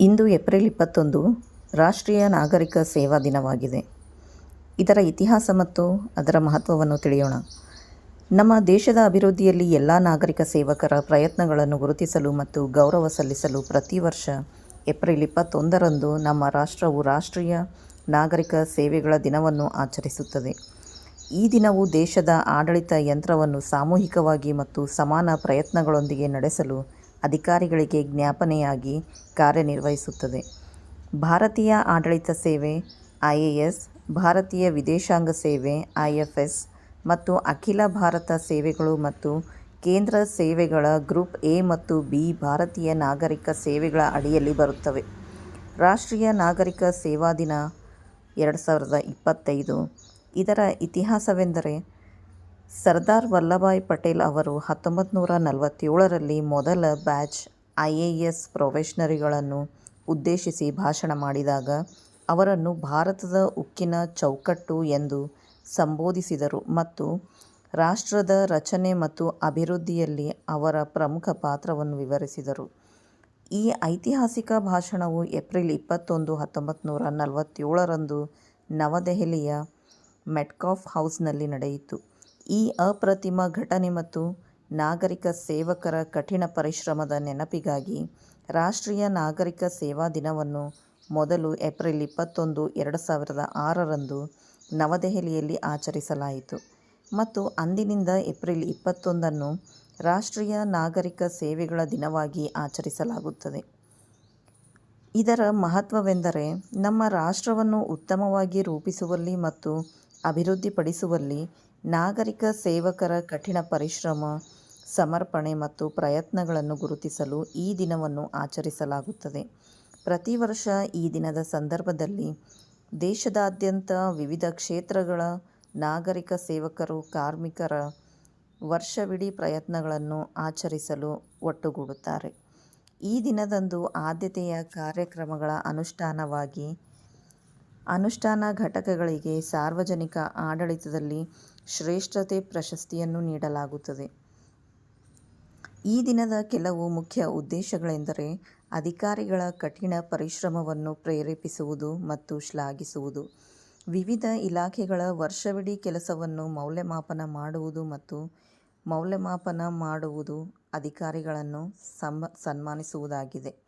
ಇಂದು April ಇಪ್ಪತ್ತೊಂದು ರಾಷ್ಟ್ರೀಯ ನಾಗರಿಕ ಸೇವಾ ದಿನವಾಗಿದೆ. ಇದರ ಇತಿಹಾಸ ಮತ್ತು ಅದರ ಮಹತ್ವವನ್ನು ತಿಳಿಯೋಣ. ನಮ್ಮ ದೇಶದ ಅಭಿವೃದ್ಧಿಯಲ್ಲಿ ಎಲ್ಲ ನಾಗರಿಕ ಸೇವಕರ ಪ್ರಯತ್ನಗಳನ್ನು ಗುರುತಿಸಲು ಮತ್ತು ಗೌರವ ಸಲ್ಲಿಸಲು ಪ್ರತಿ ವರ್ಷ ಏಪ್ರಿಲ್ ಇಪ್ಪತ್ತೊಂದರಂದು ನಮ್ಮ ರಾಷ್ಟ್ರವು ರಾಷ್ಟ್ರೀಯ ನಾಗರಿಕ ಸೇವೆಗಳ ದಿನವನ್ನು ಆಚರಿಸುತ್ತದೆ. ಈ ದಿನವು ದೇಶದ ಆಡಳಿತ ಯಂತ್ರವನ್ನು ಸಾಮೂಹಿಕವಾಗಿ ಮತ್ತು ಸಮಾನ ಪ್ರಯತ್ನಗಳೊಂದಿಗೆ ನಡೆಸಲು ಅಧಿಕಾರಿಗಳಿಗೆ ಜ್ಞಾಪನೆಯಾಗಿ ಕಾರ್ಯನಿರ್ವಹಿಸುತ್ತದೆ. ಭಾರತೀಯ ಆಡಳಿತ ಸೇವೆ, ಐ ಎ ಎಸ್, ಭಾರತೀಯ ವಿದೇಶಾಂಗ ಸೇವೆ, ಐ ಎಫ್ ಎಸ್ ಮತ್ತು ಅಖಿಲ ಭಾರತ ಸೇವೆಗಳು ಮತ್ತು ಕೇಂದ್ರ ಸೇವೆಗಳ ಗ್ರೂಪ್ ಎ ಮತ್ತು ಬಿ ಭಾರತೀಯ ನಾಗರಿಕ ಸೇವೆಗಳ ಅಡಿಯಲ್ಲಿ ಬರುತ್ತವೆ. ರಾಷ್ಟ್ರೀಯ ನಾಗರಿಕ ಸೇವಾ ದಿನ ಎರಡು ಸಾವಿರದ ಇಪ್ಪತ್ತೈದು. ಇದರ ಇತಿಹಾಸವೆಂದರೆ ಸರ್ದಾರ್ ವಲ್ಲಭಾಯ್ ಪಟೇಲ್ ಅವರು ಹತ್ತೊಂಬತ್ತು ನೂರ ನಲವತ್ತೇಳರಲ್ಲಿ ಮೊದಲ ಬ್ಯಾಚ್ ಐ ಎ ಎಸ್ ಪ್ರೊಫೆಷನರಿಗಳನ್ನು ಉದ್ದೇಶಿಸಿ ಭಾಷಣ ಮಾಡಿದಾಗ ಅವರನ್ನು ಭಾರತದ ಉಕ್ಕಿನ ಚೌಕಟ್ಟು ಎಂದು ಸಂಬೋಧಿಸಿದರು ಮತ್ತು ರಾಷ್ಟ್ರದ ರಚನೆ ಮತ್ತು ಅಭಿವೃದ್ಧಿಯಲ್ಲಿ ಅವರ ಪ್ರಮುಖ ಪಾತ್ರವನ್ನು ವಿವರಿಸಿದರು. ಈ ಐತಿಹಾಸಿಕ ಭಾಷಣವು ಏಪ್ರಿಲ್ ಇಪ್ಪತ್ತೊಂದು ಹತ್ತೊಂಬತ್ತು ನೂರ ನಲವತ್ತೇಳರಂದು ನವದೆಹಲಿಯ ಮೆಟ್ಕಾಫ್ ಹೌಸ್ನಲ್ಲಿ ನಡೆಯಿತು. ಈ ಅಪ್ರತಿಮ ಘಟನೆ ಮತ್ತು ನಾಗರಿಕ ಸೇವಕರ ಕಠಿಣ ಪರಿಶ್ರಮದ ನೆನಪಿಗಾಗಿ ರಾಷ್ಟ್ರೀಯ ನಾಗರಿಕ ಸೇವಾ ದಿನವನ್ನು ಮೊದಲು ಏಪ್ರಿಲ್ ಇಪ್ಪತ್ತೊಂದು, ಎರಡು ಸಾವಿರದ ಆರರಂದು ನವದೆಹಲಿಯಲ್ಲಿ ಆಚರಿಸಲಾಯಿತು. ಮತ್ತು ಅಂದಿನಿಂದ ಏಪ್ರಿಲ್ ಇಪ್ಪತ್ತೊಂದನ್ನು ರಾಷ್ಟ್ರೀಯ ನಾಗರಿಕ ಸೇವೆಗಳ ದಿನವಾಗಿ ಆಚರಿಸಲಾಗುತ್ತದೆ. ಇದರ ಮಹತ್ವವೆಂದರೆ ನಮ್ಮ ರಾಷ್ಟ್ರವನ್ನು ಉತ್ತಮವಾಗಿ ರೂಪಿಸುವಲ್ಲಿ ಮತ್ತು ಅಭಿವೃದ್ಧಿಪಡಿಸುವಲ್ಲಿ ನಾಗರಿಕ ಸೇವಕರ ಕಠಿಣ ಪರಿಶ್ರಮ, ಸಮರ್ಪಣೆ ಮತ್ತು ಪ್ರಯತ್ನಗಳನ್ನು ಗುರುತಿಸಲು ಈ ದಿನವನ್ನು ಆಚರಿಸಲಾಗುತ್ತದೆ. ಪ್ರತಿ ವರ್ಷ ಈ ದಿನದ ಸಂದರ್ಭದಲ್ಲಿ ದೇಶದಾದ್ಯಂತ ವಿವಿಧ ಕ್ಷೇತ್ರಗಳ ನಾಗರಿಕ ಸೇವಕರು, ಕಾರ್ಮಿಕರ ವರ್ಷವಿಡೀ ಪ್ರಯತ್ನಗಳನ್ನು ಆಚರಿಸಲು ಒಟ್ಟುಗೂಡುತ್ತಾರೆ. ಈ ದಿನದಂದು ಆದ್ಯತೆಯ ಕಾರ್ಯಕ್ರಮಗಳ ಅನುಷ್ಠಾನವಾಗಿ ಅನುಷ್ಠಾನ ಘಟಕಗಳಿಗೆ ಸಾರ್ವಜನಿಕ ಆಡಳಿತದಲ್ಲಿ ಶ್ರೇಷ್ಠತೆ ಪ್ರಶಸ್ತಿಯನ್ನು ನೀಡಲಾಗುತ್ತದೆ. ಈ ದಿನದ ಕೆಲವು ಮುಖ್ಯ ಉದ್ದೇಶಗಳೆಂದರೆ ಅಧಿಕಾರಿಗಳ ಕಠಿಣ ಪರಿಶ್ರಮವನ್ನು ಪ್ರೇರೇಪಿಸುವುದು ಮತ್ತು ಶ್ಲಾಘಿಸುವುದು. ವಿವಿಧ ಇಲಾಖೆಗಳ ವರ್ಷವಿಡೀ ಕೆಲಸವನ್ನು ಮೌಲ್ಯಮಾಪನ ಮಾಡುವುದು ಮತ್ತು ಮೌಲ್ಯಮಾಪನ ಮಾಡುವುದು ಅಧಿಕಾರಿಗಳನ್ನು ಸಮ ಸನ್ಮಾನಿಸುವುದಾಗಿದೆ.